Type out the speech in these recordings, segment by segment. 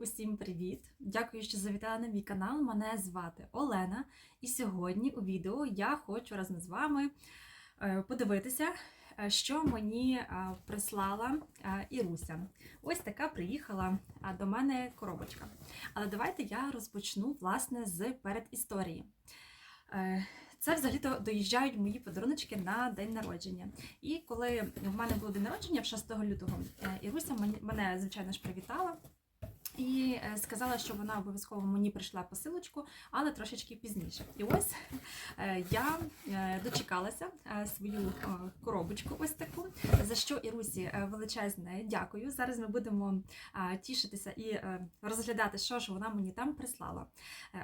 Усім привіт! Дякую, що завітали на мій канал. Мене звати Олена. І сьогодні у відео я хочу разом з вами е, подивитися, е, що мені е, прислала Іруся. Ось така приїхала до мене коробочка. Але давайте я розпочну власне з передісторії. Це взагалі-то доїжджають мої подаруночки на день народження. І коли в мене було день народження в 6 лютого, Іруся мене, звичайно ж, привітала. І е, сказала, що вона обов'язково мені прийшла посилочку, але трошечки пізніше. І ось е, я е, дочекалася свою коробочку, ось таку, за що Ірусі величезне дякую. Зараз ми будемо тішитися і розглядати, що ж вона мені там прислала.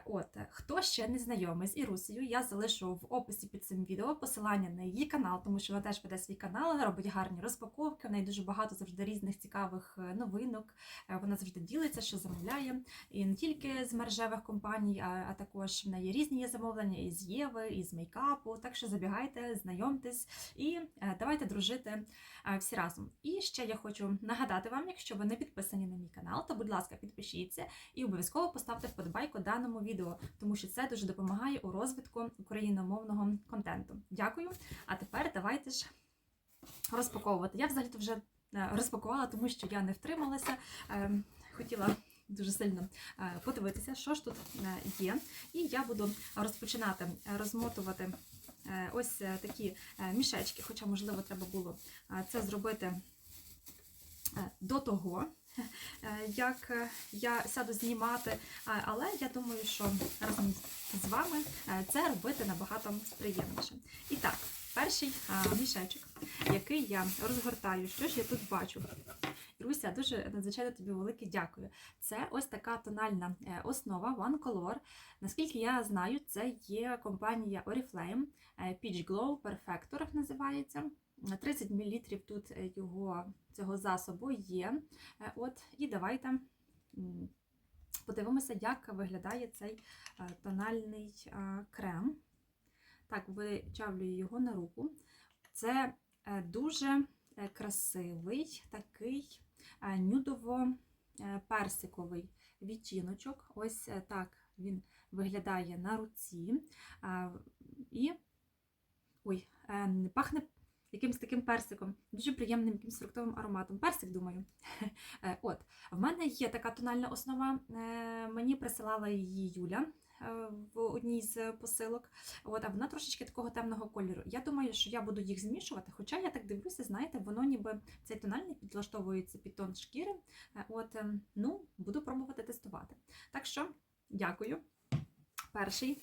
От, хто ще не знайомий з Ірусею, я залишу в описі під цим відео посилання на її канал, тому що вона теж веде свій канал, робить гарні розпаковки. В неї дуже багато завжди різних цікавих новинок. Вона завжди ділиться, що замовляє. І не тільки з мережевих компаній, а, а також в неї різні є замовлення і з Єви, і з мейкапу. Так що забігайте, знайомтесь і е, давайте дружити е, всі разом. І ще я хочу нагадати вам, якщо ви не підписані на мій канал, то будь ласка, підпишіться і обов'язково поставте вподобайку даному відео, тому що це дуже допомагає у розвитку україномовного контенту. Дякую. А тепер давайте ж розпаковувати. Я взагалі вже е, розпакувала, тому що я не втрималася. Хотіла дуже сильно е, подивитися, що ж тут е, є. І я буду розпочинати е, розмотувати ось такі мішечки, хоча, можливо, треба було це зробити до того, як я сяду знімати. Але я думаю, що разом з вами це робити набагато приємніше. І так, перший а, мішечок, який я розгортаю, що ж я тут бачу. Руся, дуже надзвичайно тобі велике дякую. Це ось така тональна е, основа One Color. Наскільки я знаю, це є компанія Oriflame е, Peach Glow Perfector називається. 30 мл тут е, його цього засобу є. От, і давайте подивимося, як виглядає цей тональний крем. Так, вичавлюю його на руку. Це е, дуже е, красивий такий е, нюдово-персиковий відтіночок. Ось так він виглядає на руці. І ой, пахне якимось таким персиком, дуже приємним якимось фруктовим ароматом. Персик, думаю. От, в мене є така тональна основа. Мені присилала її Юля в одній з посилок. От, а вона трошечки такого темного кольору. Я думаю, що я буду їх змішувати, хоча я так дивлюся, знаєте, воно ніби цей тональний підлаштовується під тон шкіри. Е, От, ем, ну, буду пробувати тестувати. Так що, дякую. Перший.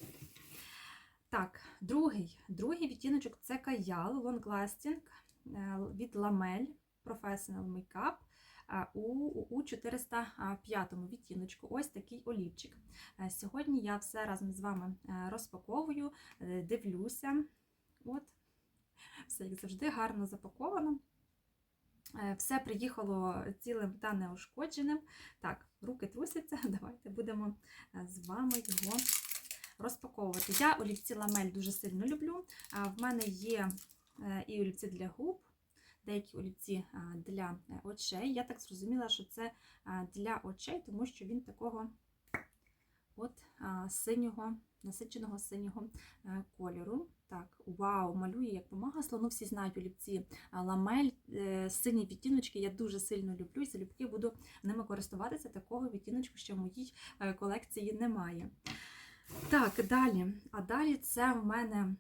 Так, другий. Другий відтіночок це каял Long Lasting е, від Lamel Professional Makeup е, у, у 405 відтіночку. Ось такий олівчик. Е, Сьогодні я все разом з вами е, розпаковую, е, дивлюся. От, все, як завжди, гарно запаковано. Все приїхало цілим та неушкодженим. Так, руки трусяться. Давайте будемо з вами його розпаковувати. Я олівці ламель дуже сильно люблю. В мене є і олівці для губ, деякі олівці для е, очей. Я так зрозуміла, що це для очей, тому що він такого от синього, насиченого синього е, кольору. Так, вау, малює як по маслу. Ну, всі знають олівці ламель, е, сині відтіночки. Я дуже сильно люблю і залюбки буду ними користуватися. Такого відтіночку ще в моїй е, колекції немає. Так, далі. А далі це в мене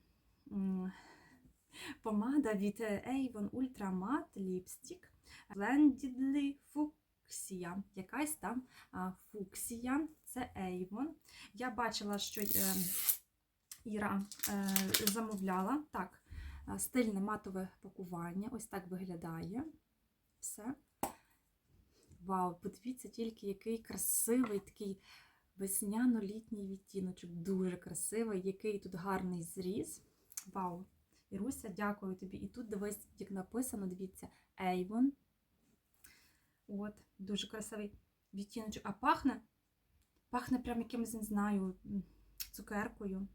помада від Avon Ultra Matte Lipstick Blendedly Fuchsia. Якась там фуксія. Це Avon. Я бачила, що е, Іра е, замовляла. Так, е, стильне матове пакування. Ось так виглядає. Все. Вау, подивіться тільки, який красивий такий весняно-літній відтіночок. Дуже красивий, який тут гарний зріз. Вау! Іруся, дякую тобі. І тут дивись, як написано, дивіться, Avon. От, дуже красивий відтіночок. А пахне, пахне прям якимось, не знаю, цукеркою.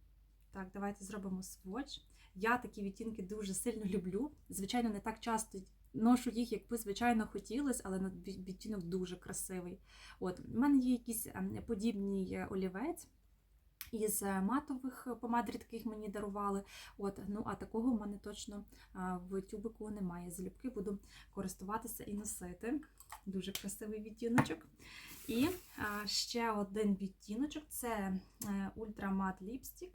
Так, давайте зробимо сводч. Я такі відтінки дуже сильно люблю. Звичайно, не так часто ношу їх, як би звичайно хотілося, але відтінок дуже красивий. От, у мене є якийсь ем, подібний е, олівець. Із е, матових помад рідких мені дарували. От, ну а такого в мене точно в тюбику немає. Залюбки буду користуватися і носити. Дуже красивий відтіночок. І ще один відтіночок це е, Ultra Matte Lipstick.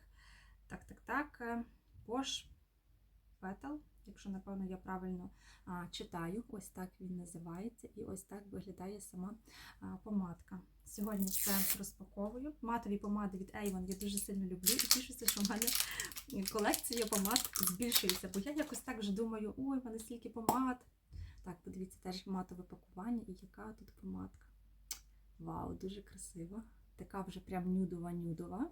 Так, так, так. е, Posh Petal, якщо, напевно, я правильно читаю. Ось так він називається. І ось так виглядає сама помадка. Сьогодні це розпаковую. Матові помади від Avon я дуже сильно люблю і тішуся, що в мене колекція помад збільшується. Бо я якось так вже думаю, ой, в мене стільки помад. Так, подивіться, теж матове пакування і яка тут помадка. Вау, дуже красива. Така вже прям нюдова-нюдова.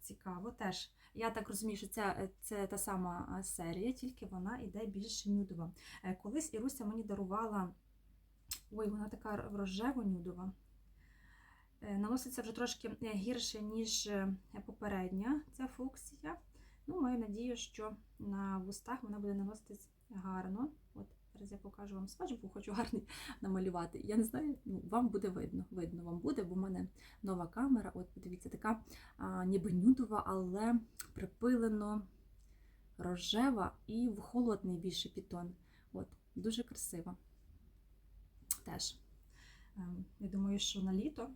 Цікаво теж. Я так розумію, що це, це та сама серія, тільки вона йде більш нюдова. Е, Колись Іруся мені дарувала. Ой, вона така рожево-нюдова. Е, Наноситься вже трошки е, гірше, ніж е, попередня ця фуксія. Ну, маю надію, що на вустах вона буде наноситись гарно. От зараз я покажу вам свач, бо хочу гарний намалювати. Я не знаю, ну, вам буде видно. Видно вам буде, бо в мене нова камера. От, подивіться, така а, ніби нюдова, але припилено рожева і в холодний більше підтон. От, дуже красиво. Теж. Ем, Я думаю, що на літо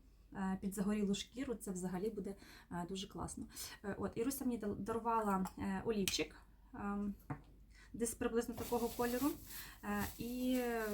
під загорілу шкіру це взагалі буде е, дуже класно. Е, От, Іруся мені дарувала е, олівчик. ем, Десь приблизно такого кольору, Е, і е,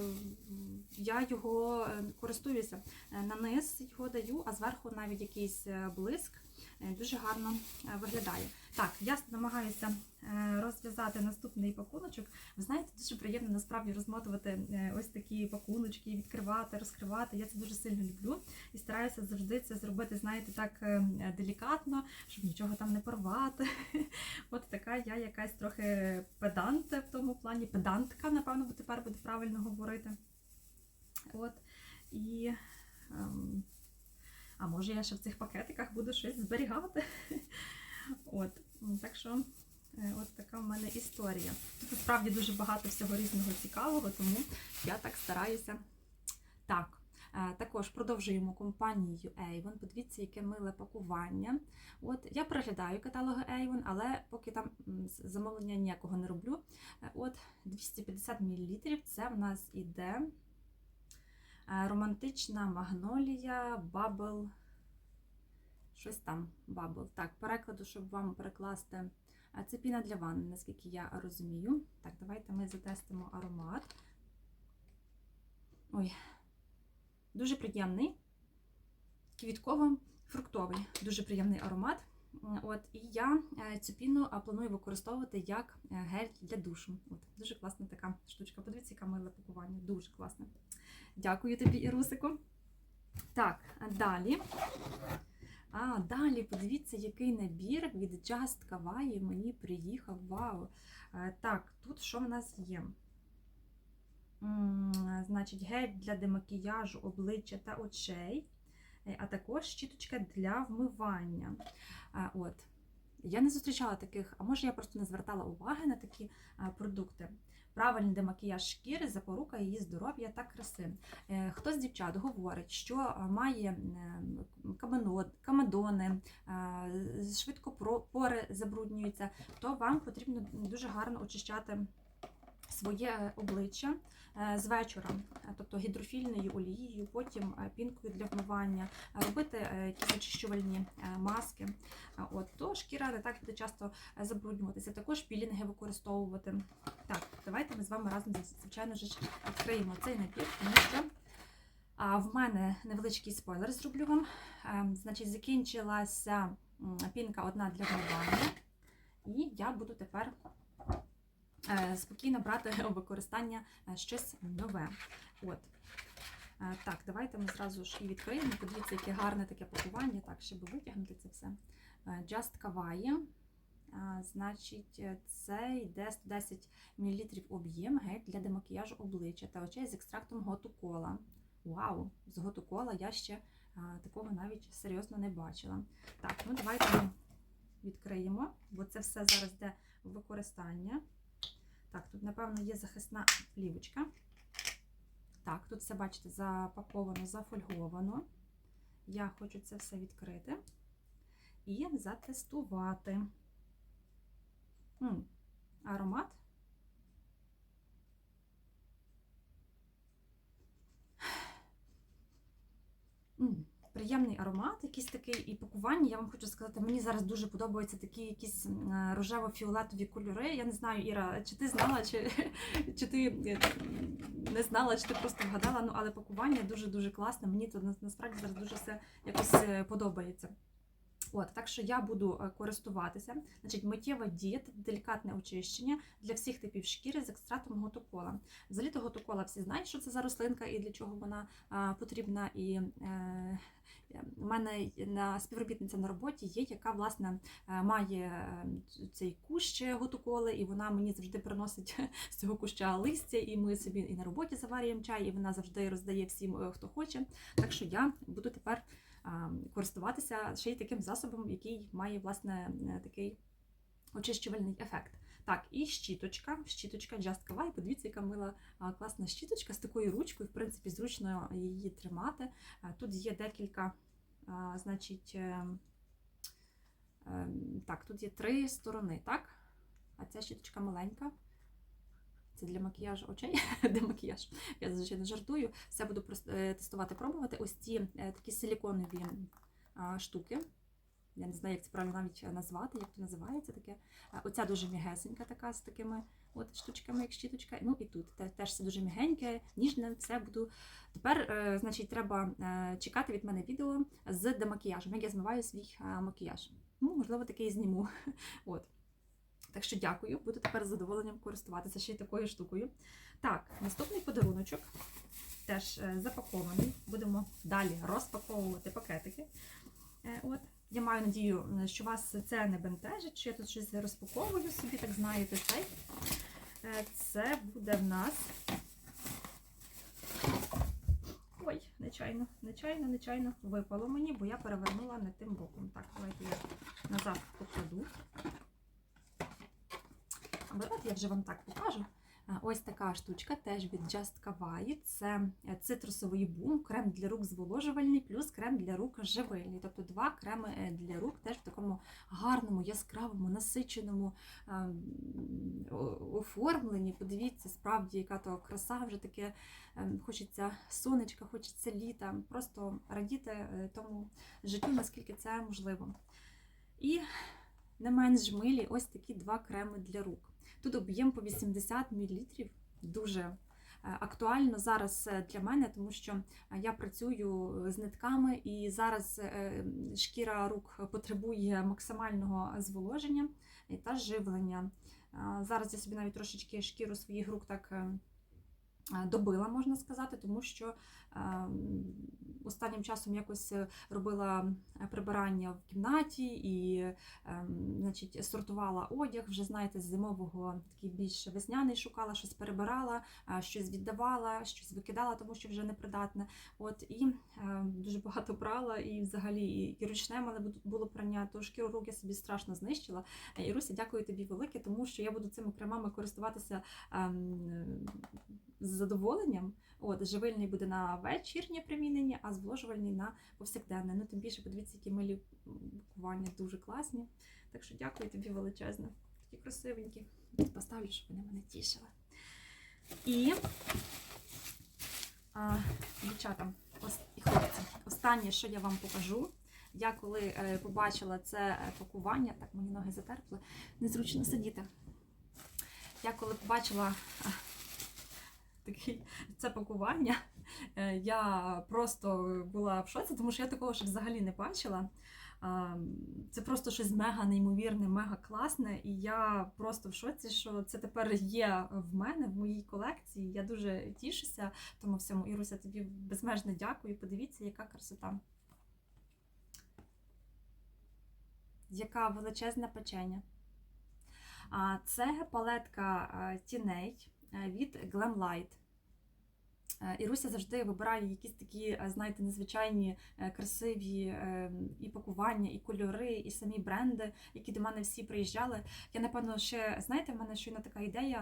я його е, користуюся. Е, На низ його даю, а зверху навіть якийсь е, блиск Е, дуже гарно е, виглядає. Так, я намагаюся е, розв'язати наступний пакуночок. Ви знаєте, дуже приємно насправді розмотувати е, ось такі пакуночки, відкривати, розкривати. Я це дуже сильно люблю і стараюся завжди це зробити, знаєте, так е, делікатно, щоб нічого там не порвати. От така я якась трохи педант в тому плані, педантка, напевно, тепер буде правильно говорити. От. І. ем, а може я ще в цих пакетиках буду щось зберігати. От. Так що е, от така в мене історія. Тут насправді дуже багато всього різного цікавого, тому я так стараюся. Так, е, також продовжуємо компанією Avon. Подивіться, яке миле пакування. От я переглядаю каталоги Avon, але поки там замовлення ніякого не роблю. Е, От 250 мл це в нас іде романтична магнолія, бабл. Щось там, бабл. Так, перекладу, щоб вам перекласти. Е, Це піна для ванни, наскільки я розумію. Так, давайте ми затестимо аромат. Ой, дуже приємний. Квітково-фруктовий, дуже приємний аромат. От, і я е, цю піну планую використовувати як е, гель для душу. От, дуже класна така штучка. Подивіться, яке миле пакування. Дуже класне. Дякую тобі, Ірусику. Так, далі. А, далі, подивіться, який набір від Just Kawaii мені приїхав. Вау! Е, Так, тут що в нас є? Значить, гель для демакіяжу обличчя та очей, е, а також щіточка для вмивання. От. Я не зустрічала таких, а може я просто не звертала уваги на такі продукти. Правильний демакіяж шкіри, запорука її здоров'я та краси. Е, Хто з дівчат говорить, що має е, камедони, е, швидко пори забруднюються, то вам потрібно дуже гарно очищати своє обличчя е, з вечора, Е, тобто гідрофільною олією, потім е, пінкою для вмивання, е, робити е, якісь очищувальні е, маски. Е, От, то шкіра не так буде часто е, забруднюватися. Також пілінги використовувати. Так, давайте ми з вами разом, звичайно ж, відкриємо цей набір, тому що а, в мене невеличкий спойлер зроблю вам. Е, Значить, закінчилася пінка одна для вмивання, і я буду тепер е, спокійно брати у використання е, щось нове. От. Е, Так, давайте ми зразу ж і відкриємо. Подивіться, яке гарне таке пакування. Так, щоб витягнути це все. Е, Just Kawaii. Значить, е, це йде 110 мл об'єм для демакіяжу обличчя та очей з екстрактом готу кола. Вау! З готу кола я ще такого навіть серйозно не бачила. Так, ну давайте відкриємо, бо це все зараз йде в використання. Так, тут, напевно, є захисна плівочка. Так, тут все, бачите, запаковано, зафольговано. Я хочу це все відкрити і затестувати. М, аромат. М, Приємний аромат, якийсь такий і пакування. Я вам хочу сказати, мені зараз дуже подобаються такі якісь е, рожево-фіолетові кольори. Я не знаю, Іра, чи ти знала, чи, чи ти е, не знала, чи ти просто вгадала. Ну, але пакування дуже-дуже класне. Мені тут на- насправді зараз дуже все якось е, подобається. От, так що я буду е, користуватися. Значить, миттєва дія делікатне очищення для всіх типів шкіри з екстратом готокола. Взагалі-то готокола всі знають, що це за рослинка і для чого вона а, потрібна. І е, мене на співробітниця на роботі є, яка власне е, має е, цей кущ готоколи, і вона мені завжди приносить з цього куща листя, і ми собі і на роботі заварюємо чай, і вона завжди роздає всім, хто хоче. Так що я буду тепер користуватися ще й таким засобом, який має власне е, такий очищувальний ефект. Так, і щіточка. Щіточка Just Kawaii. Подивіться, яка мила класна щіточка з такою ручкою. В принципі, зручно її тримати. Тут є декілька, значить, е, е, так, тут є три сторони, так? А ця щіточка маленька. Це для макіяжу очей, де макіяж. Я зазвичай не жартую. Все буду е, тестувати, пробувати. Ось ці е, такі силіконові штуки. Я не знаю, як це правильно навіть назвати, як це називається таке. Оця дуже м'ягесенька така з такими от штучками, як щіточка. Ну і тут теж все дуже м'ягеньке, ніжне, все буду. Тепер, е, значить, треба чекати від мене відео з демакіяжем, як я змиваю свій макіяж. Ну, можливо, таке і зніму. От. Так що дякую, буду тепер з задоволенням користуватися ще й такою штукою. Так, наступний подаруночок теж е, запакований. Будемо далі розпаковувати пакетики. Е, От. Я маю надію, е, що вас це не бентежить, що я тут щось розпаковую собі, так знаєте, цей. Це буде в нас. Ой, нечайно, нечайно, нечайно випало мені, бо я перевернула не тим боком. Так, давайте я назад покладу. Давайте я вже вам так покажу. Ось така штучка теж від Just Kawaii. Це е, цитрусовий бум, крем для рук зволожувальний, плюс крем для рук живильний. Тобто два креми е, для рук теж в такому гарному, яскравому, насиченому ем, оформленні. Подивіться, справді, яка то краса вже таке. Хочеться сонечка, хочеться літа. Просто радіти е, тому життю, наскільки це можливо. І не менш милі ось такі два креми для рук. Тут об'єм по 80 мл, дуже е, актуально зараз е, для мене, тому що е, я працюю з нитками, і зараз шкіра рук потребує максимального зволоження та живлення. Зараз я собі навіть трошечки шкіру своїх рук так добила, можна сказати, тому що е, останнім часом якось е, робила прибирання в кімнаті і значить, сортувала одяг, вже знаєте, з зимового такий більш весняний шукала, щось перебирала, щось віддавала, щось викидала, тому що вже непридатне. От і дуже багато прала, і взагалі і, і ручне мене було прання, то шкіру рук я собі страшно знищила. Е, Іруся, дякую тобі велике, тому що я буду цими кремами користуватися ем, з задоволенням. От, живильний буде на вечірнє примінення, а зволожувальний на повсякденне. Ну, тим більше подивіться, які милі пакування дуже класні. Так що дякую тобі величезно. Такі красивенькі. Поставлю, щоб вони мене тішили. І, а, дівчата, і хлопці, останнє, що я вам покажу. Я коли е, побачила це е, пакування, так мені ноги затерпли, незручно сидіти. Я коли побачила такий, це пакування, е, я просто була в шоці, тому що я такого ще взагалі не бачила. Це просто щось мега неймовірне, мега класне. І я просто в шоці, що це тепер є в мене, в моїй колекції. Я дуже тішуся тому всьому. Іруся, тобі безмежно дякую. Подивіться, яка красота. Яка величезна печеня. Це палетка тіней а, від Glamlight. Е, Іруся завжди вибирає якісь такі, е, знаєте, незвичайні, е, красиві е, і пакування, і кольори, і самі бренди, які до мене всі приїжджали. Я напевно ще знаєте, в мене щойно така ідея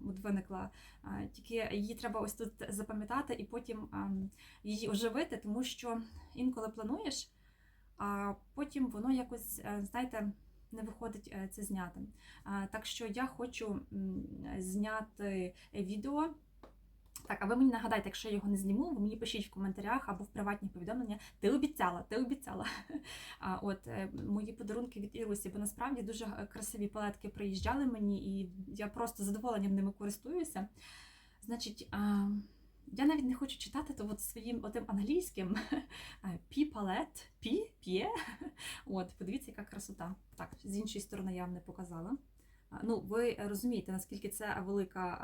е, от виникла. е, Тільки її треба ось тут запам'ятати і потім ем, її оживити, тому що інколи плануєш, а потім воно якось, е, знаєте, не виходить е, це зняти. Так що я хочу зняти відео. Так, а ви мені нагадайте, якщо я його не зніму, ви мені пишіть в коментарях або в приватні повідомлення. Ти обіцяла, ти обіцяла. А от е, мої подарунки від Ірусі, бо насправді дуже е, красиві палетки приїжджали мені, і я просто задоволенням ними користуюся. Значить, я навіть не хочу читати то от своїм отим англійським пі палет, пі, п'є. От, подивіться, яка красота. Так, з іншої сторони я вам не показала. Ну, ви розумієте, наскільки це велика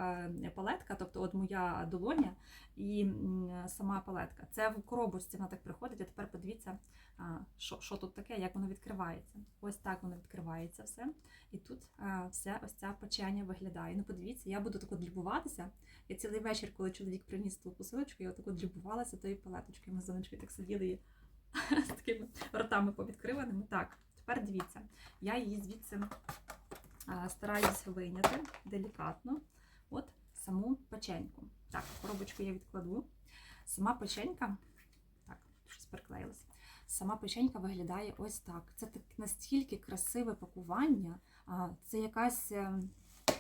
е, палетка, тобто от моя долоня і сама палетка. Це в коробочці вона так приходить, а тепер подивіться, що, що тут таке, як воно відкривається. Ось так воно відкривається все. І тут все ось ця печення виглядає. Ну, подивіться, я буду тако длюбуватися. Я цілий вечір, коли чоловік приніс ту посилочку, я отако длюбувалася тою палеточкою. Ми з донечкою так сиділи і з такими ротами повідкриваними. Так, тепер дивіться, я її звідси стараюсь вийняти делікатно. От саму печеньку. Так, коробочку я відкладу. Сама печенька, так, щось приклеїлося. Сама печенька виглядає ось так. Це так настільки красиве пакування. Це якась, е,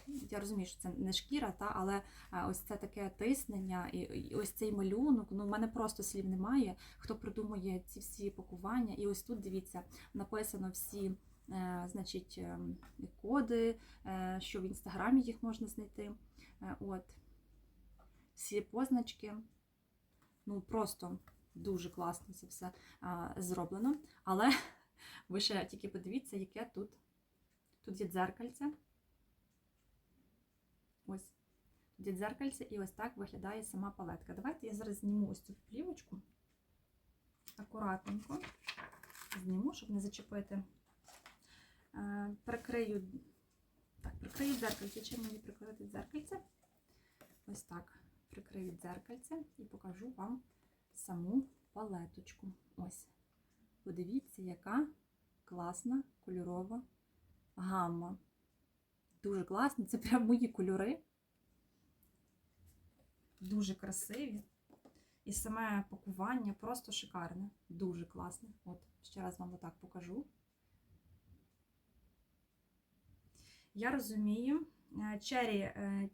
я розумію, що це не шкіра, та, але ось це таке тиснення і ось цей малюнок. Ну, в мене просто слів немає. Хто придумує ці всі пакування. І ось тут дивіться, написано всі. Е, Значить, е, коди, е, що в інстаграмі їх можна знайти. Е, От. Всі позначки. Ну, просто дуже класно це все зроблено. Але ви ще тільки подивіться, яке тут. Тут є дзеркальце. Ось. Тут є дзеркальце, і ось так виглядає сама палетка. Давайте я зараз зніму ось цю плівочку. Акуратненько. Зніму, щоб не зачепити. Е, Прикрию. Так, прикрию дзеркальце. Чим мені прикрити дзеркальце? Ось так. Прикрию дзеркальце і покажу вам саму палеточку. Ось. Подивіться, яка класна кольорова гамма. Дуже класно. Це прям мої кольори. Дуже красиві. І саме пакування просто шикарне. Дуже класне. От, ще раз вам отак покажу. Я розумію, е, Cherry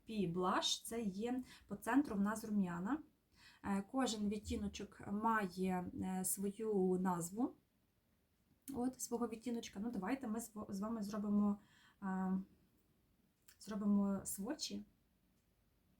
P Blush це є по центру в нас рум'яна. Е, Кожен відтіночок має е, свою назву. От, свого відтіночка. Ну, давайте ми з вами зробимо, зробимо свочі.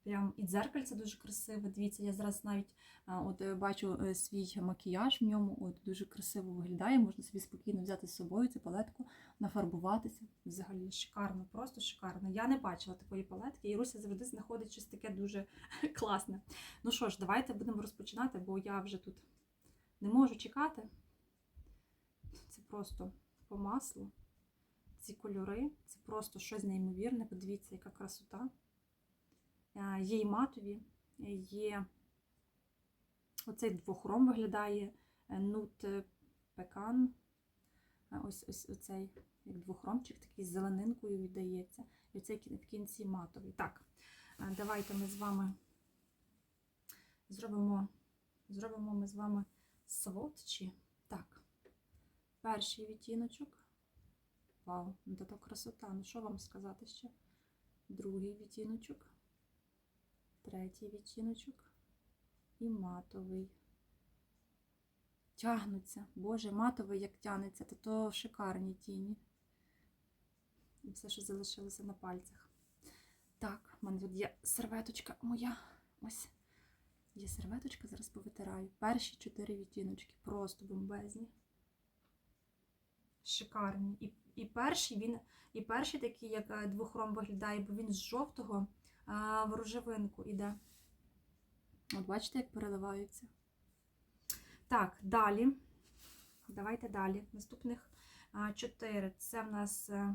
Прям і дзеркальце дуже красиве. Дивіться, я зараз навіть от, е, бачу е, свій макіяж в ньому. От, дуже красиво виглядає. Можна собі спокійно взяти з собою цю палетку, нафарбуватися. Взагалі шикарно, просто шикарно. Я не бачила такої палетки, і Руся завжди знаходить щось таке дуже класне. Ну що ж, давайте будемо розпочинати, бо я вже тут не можу чекати. Це просто по маслу. Ці кольори, це просто щось неймовірне. Подивіться, яка красота. Е, Є і матові, е, є оцей двохром виглядає е, нут пекан. Ось ось оцей як двохромчик, такий з зеленинкою віддається. І оцей в кінці матовий. Так, давайте ми з вами зробимо, зробимо ми з вами сводчі. Так. Перший відтіночок. Вау, ну то красота. Ну що вам сказати ще? Другий відтіночок. Третій відтіночок. І матовий. Тягнуться. Боже, матовий як тягнеться, то то шикарні тіні. І все, що залишилося на пальцях. Так, в мене тут є серветочка моя. Ось. Є серветочка, зараз повитираю. Перші чотири відтіночки. Просто бомбезні шикарні. І, і перший він, і перший такий, як е, двохром виглядає, бо він з жовтого в рожевинку іде. От бачите, як переливаються. Так, далі. Давайте далі. Наступних чотири. Це в нас е,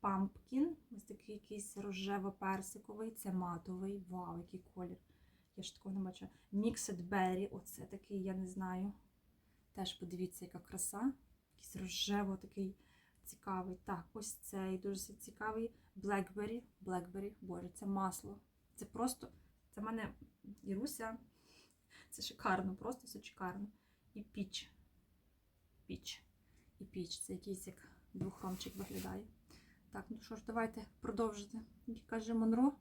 пампкін. Ось такий якийсь рожево-персиковий, це матовий. Вау, який колір. Я ж такого не бачу. Mixed Berry, оце такий, я не знаю. Теж подивіться, яка краса. Якийсь рожево такий цікавий. Так, ось цей дуже цікавий. Blackberry. Blackberry, боже, це масло. Це просто, це в мене Іруся. Це шикарно, просто все шикарно. І піч. Піч. І піч. Це якийсь як двохромчик виглядає. Так, ну що ж, давайте продовжити. Як каже Монро,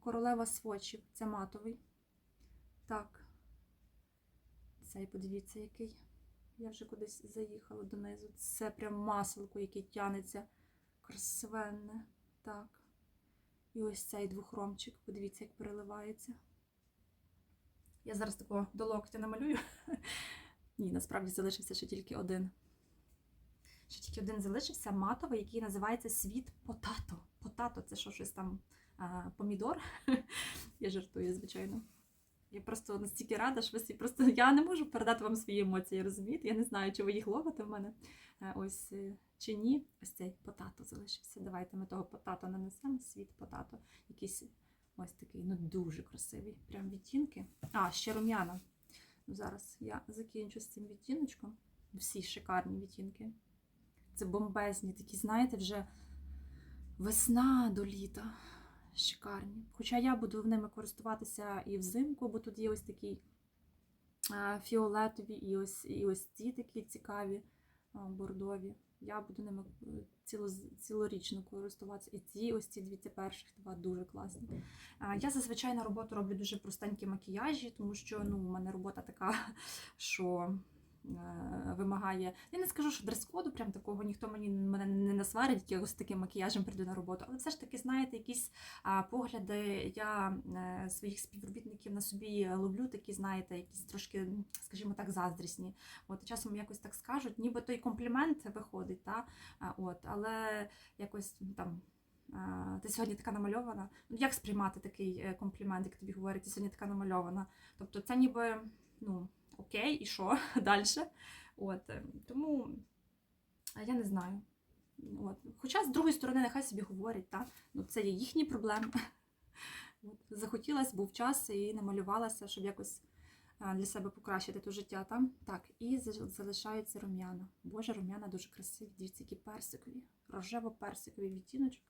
королева свочів. Це матовий. Так. Цей, подивіться, який. Я вже кудись заїхала донизу. Це прям маселко, яке тянеться. Красивенне. Так. І ось цей двохромчик. Подивіться, як переливається. Я зараз такого до локтя намалюю. Ні, насправді залишився ще тільки один. Ще тільки один залишився матовий, який називається світ потато. Потато це що щось там помідор. Я жартую, звичайно. Я просто настільки рада, що ви просто я не можу передати вам свої емоції, розумієте? Я не знаю, чи ви їх ловите в мене е, ось е, чи ні. Ось цей потато залишився. Давайте ми того потато нанесемо. Світ потато. Якийсь ось такий, ну дуже красивий. Прям відтінки. А, ще рум'яна. Ну, Зараз я закінчу з цим відтіночком. Всі шикарні відтінки. Це бомбезні, такі, знаєте, вже весна до літа. Шикарні. Хоча я буду ними користуватися і взимку, бо тут є ось такі фіолетові, і ось, і ось ці такі цікаві бордові. Я буду ними е, ціло, цілорічно користуватися. І ці ось ці дві ці перших два дуже класні. Я зазвичай на роботу роблю дуже простенькі макіяжі, тому що ну, у мене робота така, що вимагає. Я не скажу, що дрес-коду, прям такого ніхто мені мене не насварить, якось таким макіяжем прийду на роботу. Але все ж таки, знаєте, якісь погляди я е, своїх співробітників на собі ловлю, такі, знаєте, якісь трошки, скажімо так, заздрісні. От часом якось так скажуть, ніби той комплімент виходить, та? От, але якось там. Ти сьогодні така намальована. Ну, як сприймати такий е, комплімент, як тобі говорять, ти сьогодні така намальована? Тобто це ніби, ну, окей, і що далі? От, е, тому я не знаю. От. Хоча, з другої сторони, нехай собі говорять, та? Ну, це є їхні проблеми. От. Захотілося, був час і намалювалася, щоб якось для себе покращити то життя. Та? Так, і залишається рум'яна. Боже, рум'яна дуже красиві. Дивіться, які персикові, рожево-персиковий відтіночок.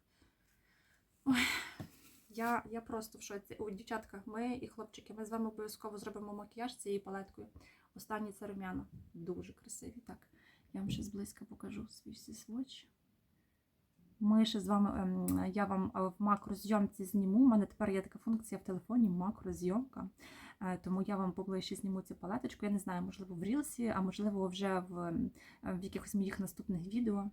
Я, я просто в шоці. О, дівчатка, ми і хлопчики, ми з вами обов'язково зробимо макіяж цією палеткою. Останній це рум'яна. Дуже красиві. Так, я вам ще зблизька покажу свій всі. Ми ще з вами, ем, я вам е, в макрозйомці зніму. У мене тепер є така функція в телефоні макрозйомка. Е, Тому я вам поближче зніму цю палеточку. Я не знаю, можливо, в Рілсі, а можливо, вже в, ем, в якихось моїх наступних відео.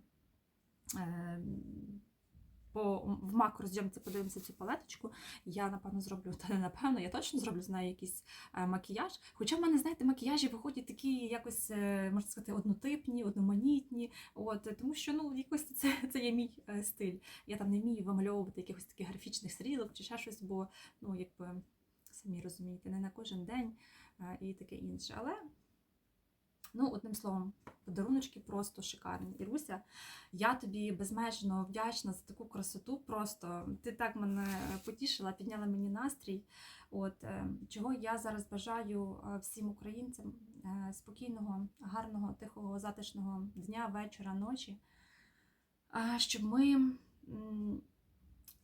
По, в макрозйомці подивимося цю палеточку. Я, напевно, зроблю, та не напевно, я точно зроблю з нею якийсь е, макіяж. Хоча в мене, знаєте, макіяжі виходять такі якось, е, можна сказати, однотипні, одноманітні. От, тому що ну, якось це, це є мій е, стиль. Я там не вмію вимальовувати якихось таких графічних стрілок чи ще щось, бо, ну, якби, самі розумієте, не на кожен день і таке інше. Але, ну, одним словом, подаруночки просто шикарні. Іруся, я тобі безмежно вдячна за таку красоту. Просто ти так мене потішила, підняла мені настрій. От е, чого я зараз бажаю е, всім українцям е, спокійного, гарного, тихого, затишного дня, вечора, ночі, щоб ми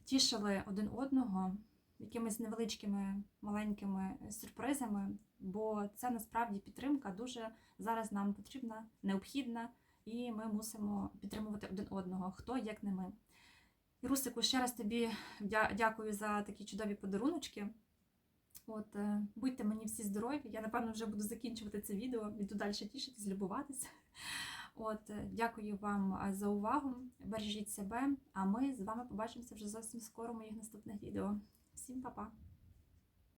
тішили один одного якимись невеличкими маленькими сюрпризами, бо це насправді підтримка дуже зараз нам потрібна, необхідна, і ми мусимо підтримувати один одного, хто як не ми. Русику, ще раз тобі дякую за такі чудові подаруночки. От, е, будьте мені всі здорові. Я, напевно, вже буду закінчувати це відео, іду далі тішитись, любуватися. От, е, дякую вам за увагу. Бережіть себе, а ми з вами побачимося вже зовсім скоро в моїх наступних відео. Всім па-па!